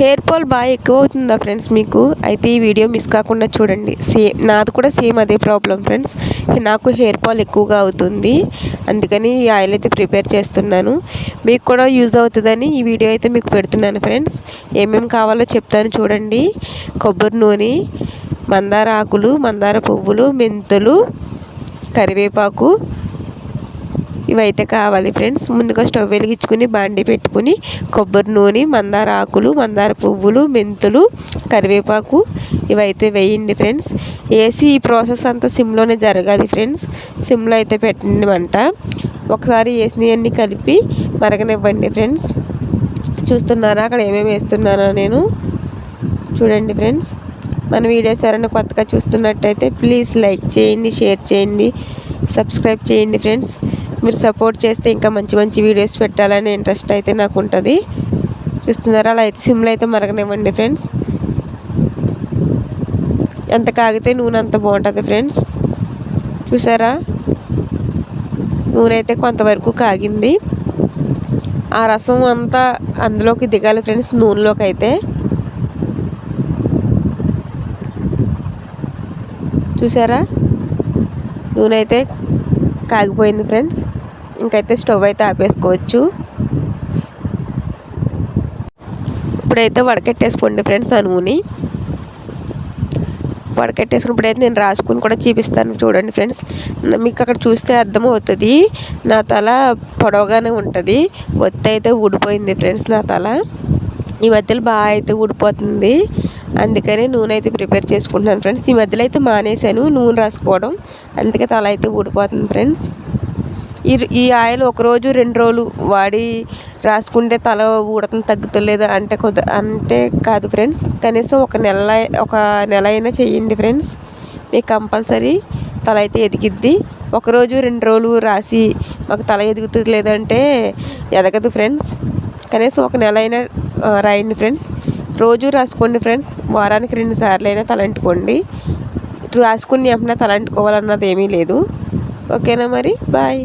Hair fall బాగా ఎక్కువ అవుతుందా ఫ్రెండ్స్ మీకు? అయితే ఈ వీడియో మిస్ కాకుండా చూడండి. సేమ్ నాది కూడా సేమ్ అదే ప్రాబ్లం ఫ్రెండ్స్. నాకు హెయిర్ ఫాల్ ఎక్కువగా అవుతుంది. అందుకని ఈ ఆయిల్ అయితే ప్రిపేర్ చేస్తున్నాను. మీకు కూడా యూజ్ అవుతుందని ఈ వీడియో అయితే మీకు పెడుతున్నాను ఫ్రెండ్స్. ఏమేమి కావాలో చెప్తాను చూడండి. కొబ్బరి నూనె మందార ఆకులు మందార పువ్వులు మెంతులు కరివేపాకు ఇవైతే కావాలి ఫ్రెండ్స్. ముందుగా స్టవ్ వెలిగించుకుని బాండి పెట్టుకుని కొబ్బరి నూనె మందార ఆకులు మందార పువ్వులు మెంతులు కరివేపాకు ఇవైతే వేయండి ఫ్రెండ్స్. వేసి ఈ ప్రాసెస్ అంతా సిమ్లోనే జరగాలి ఫ్రెండ్స్. సిమ్లో అయితే పెట్టండి మంట. ఒకసారి వేసినవన్నీ కలిపి మరగనివ్వండి ఫ్రెండ్స్. చూస్తున్నారా? అక్కడ ఏమేమి వేస్తున్నానో నేను. చూడండి ఫ్రెండ్స్. మన వీడియోస్ ఎవరైనా కొత్తగా చూస్తున్నట్టయితే ప్లీజ్ లైక్ చేయండి షేర్ చేయండి సబ్స్క్రైబ్ చేయండి ఫ్రెండ్స్. మీరు సపోర్ట్ చేస్తే ఇంకా మంచి మంచి వీడియోస్ పెట్టాలనే ఇంట్రెస్ట్ అయితే నాకు ఉంటుంది చూస్తున్నారా? అలా అయితే సిమ్లో అయితే మరగనివ్వండి ఫ్రెండ్స్ ఎంత కాగితే నూనె అంత బాగుంటుంది ఫ్రెండ్స్ చూసారా? నూనె అయితే కొంతవరకు కాగింది. ఆ రసం అంతా అందులోకి దిగాలి ఫ్రెండ్స్ నూనెలోకి అయితే. చూసారా? నూనె అయితే కాగిపోయింది ఫ్రెండ్స్. ఇంకైతే స్టవ్ అయితే ఆపేసుకోవచ్చు. ఇప్పుడైతే వడకెట్టేసుకోండి ఫ్రెండ్స్ ఆ నూనె వడకెట్టేసుకున్నప్పుడైతే నేను రాసుకుని కూడా చూపిస్తాను చూడండి ఫ్రెండ్స్. మీకు అక్కడ చూస్తే అర్థమవుతుంది. నా తల పొడవగానే ఉంటుంది. ఒత్తి అయితే ఊడిపోయింది ఫ్రెండ్స్ నా తల. ఈ మధ్యలో బాగా అయితే ఊడిపోతుంది. అందుకని నూనె అయితే ప్రిపేర్ చేసుకుంటున్నాను ఫ్రెండ్స్. ఈ మధ్యలో అయితే మానేశాను నూనె రాసుకోవడం. అందుకే తల అయితే ఊడిపోతుంది ఫ్రెండ్స్. ఈ ఈ ఆయిల్ ఒకరోజు రెండు రోజులు వాడి రాసుకుంటే తల ఊడటం తగ్గుతలేదు అంటే కొద్ది అంటే కాదు ఫ్రెండ్స్. కనీసం ఒక నెల ఒక నెల అయినా చేయండి ఫ్రెండ్స్. మీకు కంపల్సరీ తల అయితే ఎదిగిద్ది. ఒకరోజు రెండు రోజులు రాసి మాకు తల ఎదుగుతుంది లేదంటే ఎదగదు ఫ్రెండ్స్. కనీసం ఒక నెల అయినా రాయండి ఫ్రెండ్స్. రోజు రాసుకోండి ఫ్రెండ్స్. వారానికి రెండు సార్లు అయినా తలంటుకోండి. రాసుకుని వెంటనే తలంటుకోవాలన్నది ఏమీ లేదు. ఓకేనా మరి? బాయ్.